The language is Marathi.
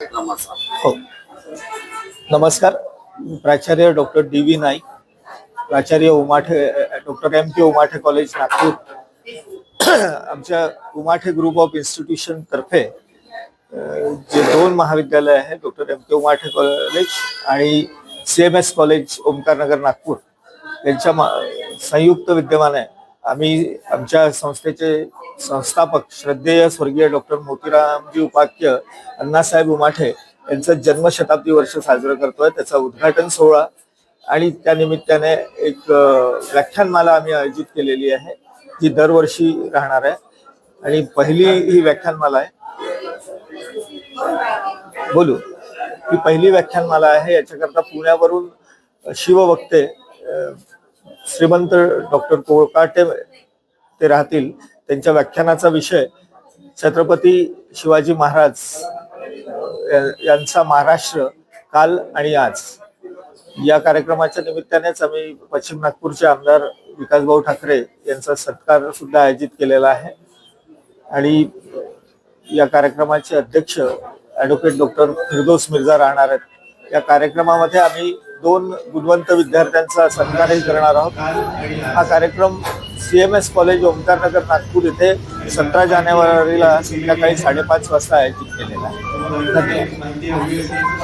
हो नमस्कार. प्राचार्य डॉक्टर डी व्ही नाईक प्राचार्य Umathe doctor M K Umathe college Nagpur. आमच्या उमाठे ग्रुप ऑफ इन्स्टिट्यूशन तर्फे जे दोन महाविद्यालय आहेत doctor M K Umathe college आणि C M S college Omkarnagar Nagpur यांच्या संयुक्त विद्यमान आहे आम्ही आमच्या संस्थेचे संस्थापक श्रद्धेय स्वर्गीय डॉक्टर मोतीरामजी उपाख्य अण्णासाहेब उमाठे यांचं जन्मशताब्दी वर्ष साजरं करतोय. त्याचा उद्घाटन सोहळा आणि त्या निमित्ताने एक व्याख्यानमाला आम्ही आयोजित केलेली आहे जी दरवर्षी राहणार आहे. आणि पहिली ही व्याख्यानमाला आहे. बोलू. ही पहिली व्याख्यानमाला आहे. याच्याकरता पुण्यावरून शिववक्ते श्रीमंत डॉक्टर कोळकाटे ते राहतील. त्यांच्या व्याख्यानाचा विषय छत्रपती शिवाजी महाराज यांचा महाराष्ट्र काल आणि आज. या कार्यक्रमाच्या निमित्तानेच आम्ही पश्चिम नागपूरचे आमदार विकासभाऊ ठाकरे यांचा सत्कार सुद्धा आयोजित केलेला आहे. आणि या कार्यक्रमाचे अध्यक्ष ॲडव्होकेट डॉक्टर फिरदोस मिर्झा राहणार आहेत. या कार्यक्रमामध्ये आम्ही दोन गुणवंत विद्यार्थ्यांचा सत्कारही करणार आहोत. हा कार्यक्रम C M S college Omkarnagar Nagpur इथे सतरा जानेवारीला संध्याकाळी साडेपाच वाजता आयोजित केलेला आहे.